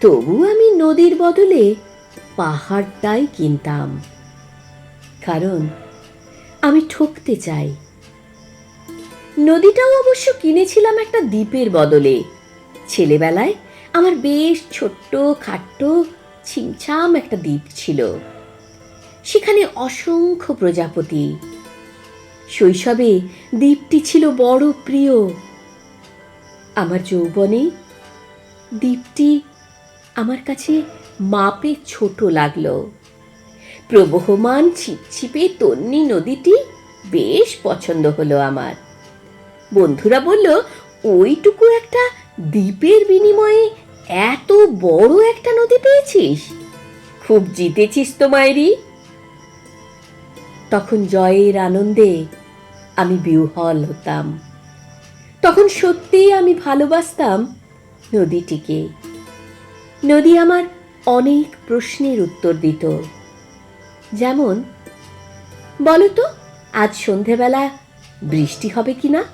তবু আমি নদীর বদলে পাহাড়টাই কিনতাম। কারণ আমি ঠকতে চাই। নদীটাও অবশ্য কিনেছিলাম একটা দ্বীপের বদলে। ছেলেবেলায় আমার বেশ ছোট্ট, খাট্ট, ছিমছাম একটা দ্বীপ ছিল। সেখানে অসংখ্য প্রজাপতি। শৈশবে দ্বীপটি ছিল বড় প্রিয়। আমার যৌবনে দ্বীপটি আমার কাছে মাপে ছোট লাগল। প্রবহমান ছিপছিপে তন্নি নদীটি বেশ পছন্দ হলো আমার। বন্ধুরা বলল, ওইটুকু একটা দ্বীপের বিনিময়ে এত বড় একটা নদী পেয়েছিস? খুব জিতেছিস তো মায়েরি তখন জয়ের আনন্দে আমি বিহ্বল হতাম। তখন সত্যিই আমি ভালোবাসতাম নদীটিকে। নদী আমার অনেক প্রশ্নের উত্তর দিত। যেমন বলো তো আজ সন্ধেবেলা বৃষ্টি হবে কি না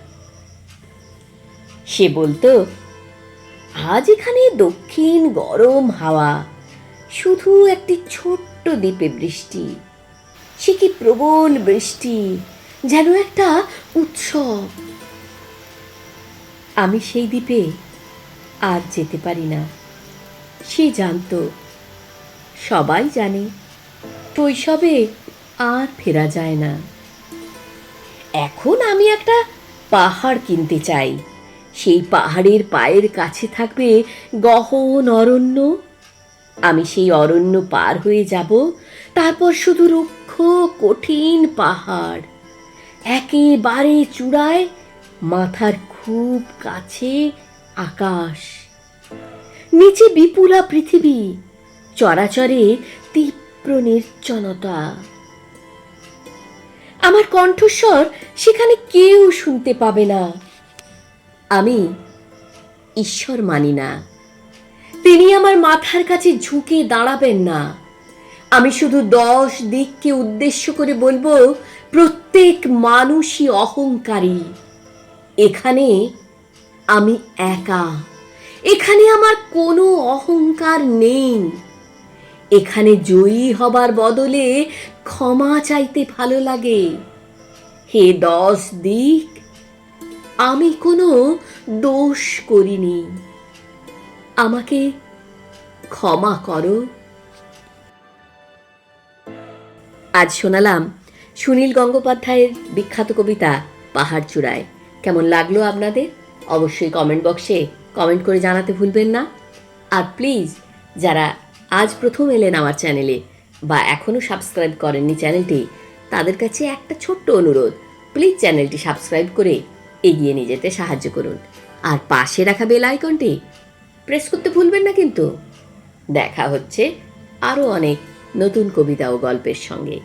সে বলতো, আজ এখানে দক্ষিণ গরম হাওয়া, শুধু একটি ছোট্ট দ্বীপে বৃষ্টি। সে কি প্রবল বৃষ্টি, যেন একটা উৎসব। আমি সেই দ্বীপে আর যেতে পারি না। সে জানতো। সবাই জানে, শৈশবে আর ফেরা যায় না। এখন আমি একটা পাহাড় কিনতে চাই। সেই পাহাড়ের পায়ের কাছে থাকবে গহন অরণ্য। আমি সেই অরণ্য পার হয়ে যাব, তারপর শুধু রুক্ষ, কঠিন পাহাড়। একেবারে চূড়ায় মাথার খুব কাছে আকাশ। নিচে বিপুলা পৃথিবী, চরাচরে তীব্র নির্জনতা। আমার কণ্ঠস্বর সেখানে কেউ শুনতে পাবে না। আমি ঈশ্বর মানি না। তিনি আমার মাথার কাছে ঝুঁকে দাঁড়াবেন না। আমি শুধু দশ দিককে উদ্দেশ্য করে বলব, প্রত্যেক মানুষই অহংকারী। এখানে আমি একা। এখানে আমার কোনো অহংকার নেই। এখানে জয়ী হবার বদলে ক্ষমা চাইতে ভালো লাগে। হে দশ দিক, আমি কোনো দোষ করিনি। আমাকে ক্ষমা করো। আজ শোনালাম সুনীল গঙ্গোপাধ্যায়ের বিখ্যাত কবিতা পাহাড় চূড়ায় কেমন লাগল আপনাদের? অবশ্যই কমেন্ট বক্সে কমেন্ট করে জানাতে ভুলবেন না। আর প্লিজ, যারা আজ প্রথম এলেন আমার চ্যানেলে বা এখনও সাবস্ক্রাইব করেননি চ্যানেলটি, তাদের কাছে একটা ছোট্ট অনুরোধ। প্লিজ চ্যানেলটি সাবস্ক্রাইব করে এগিয়ে নিয়ে যেতে সাহায্য করুন। আর পাশে রাখা বেল আইকনটি প্রেস করতে ভুলবেন না কিন্তু। দেখা হচ্ছে আরও অনেক নতুন কবিতা ও গল্পের সঙ্গে।